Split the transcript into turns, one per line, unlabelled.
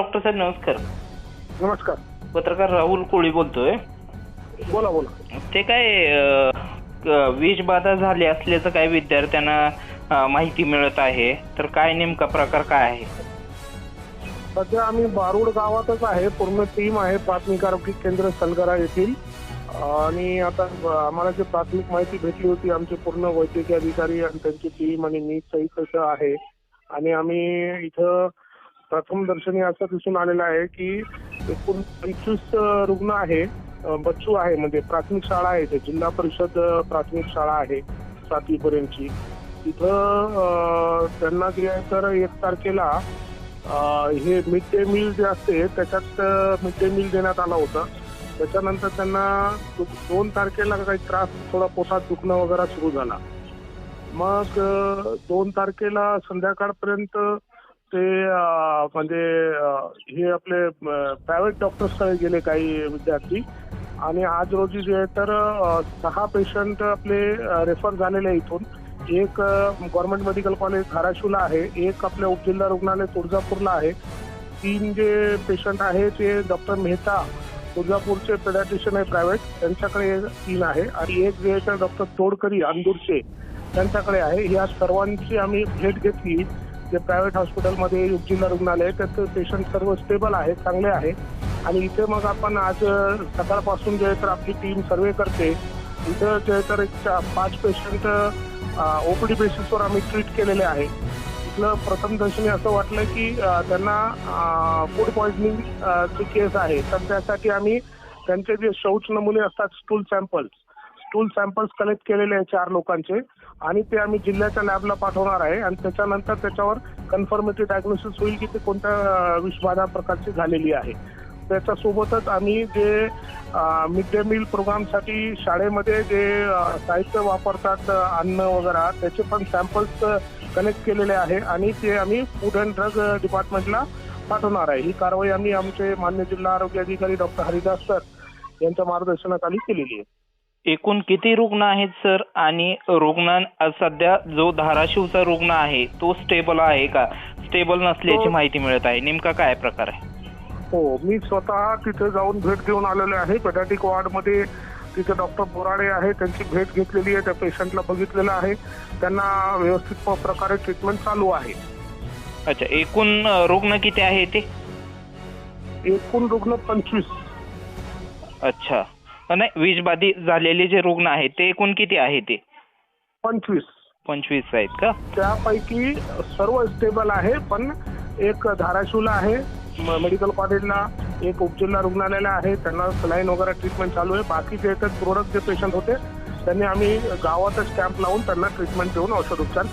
Doctor साहेब नमस्कार.
नमस्कार.
पत्रकार राहुल कोळी बोलतोय.
बोला बोला.
ते काय अ, क- विषबाधा झाली असल्याचं काय विद्यार्थ्यांना माहिती मिळत आहे. तर काय नेमका प्रकार काय आहे?
सध्या आम्ही बारूड गावातच आहे. पूर्ण टीम आहे. प्राथमिक आरोग्य केंद्र सलगरा येथील. आणि आता आम्हाला जी प्राथमिक माहिती भेटली होती आमचे पूर्ण वैद्यकीय अधिकारी आणि त्यांची टीम आणि मी सहित आहे. आणि आम्ही इथं प्रथम दर्शनी असं दिसून आलेलं आहे की एकूण पंचवीस रुग्ण आहे बच्चू आहे म्हणजे प्राथमिक शाळा आहे इथे जिल्हा परिषद प्राथमिक शाळा आहे सातवीपर्यंतची. तिथं त्यांना जे आहे तर एक तारखेला हे मिड डे मील जे असते त्याच्यात मिड डे मील देण्यात आला होता. त्याच्यानंतर त्यांना दोन तारखेला काही त्रास थोडा पोटात दुखणं वगैरे सुरू झाला. मग दोन तारखेला संध्याकाळपर्यंत ते म्हणजे हे आपले प्रायव्हेट डॉक्टर्सकडे गेले काही विद्यार्थी. आणि आज रोजी जे आहे तर सहा पेशंट आपले रेफर झालेले आहे इथून. एक गव्हर्नमेंट मेडिकल कॉलेज धाराशिवला आहे. एक आपल्या उपजिल्हा रुग्णालय तुळजापूरला आहे. तीन जे पेशंट आहे ते डॉक्टर मेहता तुळजापूरचे पेडॅट्रिशियन आहे प्रायव्हेट त्यांच्याकडे तीन आहे. आणि एक जे तर डॉक्टर तोडकरी अंदूरचे त्यांच्याकडे आहे. या सर्वांची आम्ही भेट घेतली. जे प्रायव्हेट हॉस्पिटलमध्ये जिल्हा रुग्णालय आहे त्याचे पेशंट सर्व स्टेबल आहे चांगले आहे आणि इथे मग आपण आज सकाळपासून जे तर आपली टीम सर्वे करते इथं जे तर एक पाच पेशंट ओपीडी बेसिसवर आम्ही ट्रीट केलेले आहे. इथलं प्रथम दर्शनी असं वाटलं की त्यांना फूड पॉइझनिंग ची केस आहे. तर त्यासाठी आम्ही त्यांचे जे शौच नमुने असतात stool samples stool samples collect केलेले आहे चार लोकांचे. आणि ते आम्ही जिल्ह्याच्या लॅबला पाठवणार आहे. आणि त्याच्यानंतर त्याच्यावर कन्फर्मेटरी डायग्नोसिस होईल की ते कोणत्या विषबाधा प्रकारची झालेली आहे. त्याच्यासोबतच आम्ही जे मिड डे मील प्रोग्रामसाठी शाळेमध्ये जे साहित्य वापरतात अन्न वगैरे त्याचे पण सॅम्पल्स कलेक्ट केलेले आहे. आणि ते आम्ही फूड अँड ड्रग डिपार्टमेंटला पाठवणार आहे. ही कारवाई आम्ही आमचे मान्य जिल्हा आरोग्य अधिकारी डॉक्टर हरिदास सर यांच्या मार्गदर्शनाखाली केलेली आहे.
एकूण किती रुग्ण आहेत सर? आणि रुग्ण सध्या जो धाराशिवचा रुग्ण आहे तो स्टेबल आहे का? स्टेबल नसल्याची
तो-
माहिती मिळत आहे. नेमका काय प्रकार आहे?
हो मी स्वतः तिथे जाऊन भेट देऊन आलेलो आहे. पेडॅटिक वार्डमध्ये तिथे डॉक्टर बोराडे आहे त्यांची भेट घेतलेली आहे. त्या पेशंटला बघितलेलं आहे. त्यांना व्यवस्थित प्रकारे ट्रीटमेंट चालू आहे.
अच्छा एकूण रुग्ण किती आहे ते?
एकूण रुग्ण पंचवीस.
अच्छा. नाही विषबाधित झालेले जे रुग्ण आहेत ते एकूण किती आहे ते?
पंचवीस.
पंचवीस आहेत का?
त्यापैकी सर्व स्टेबल आहे पण एक धाराशिवला आहे मेडिकल कॉलेजला एक उपजिल्हा रुग्णालयाला आहे त्यांना सलाईन वगैरे ट्रीटमेंट चालू आहे. बाकी जे तर तुरळक जे पेशंट होते त्यांनी आम्ही गावातच कॅम्प लावून त्यांना ट्रीटमेंट देऊन औषध उपचार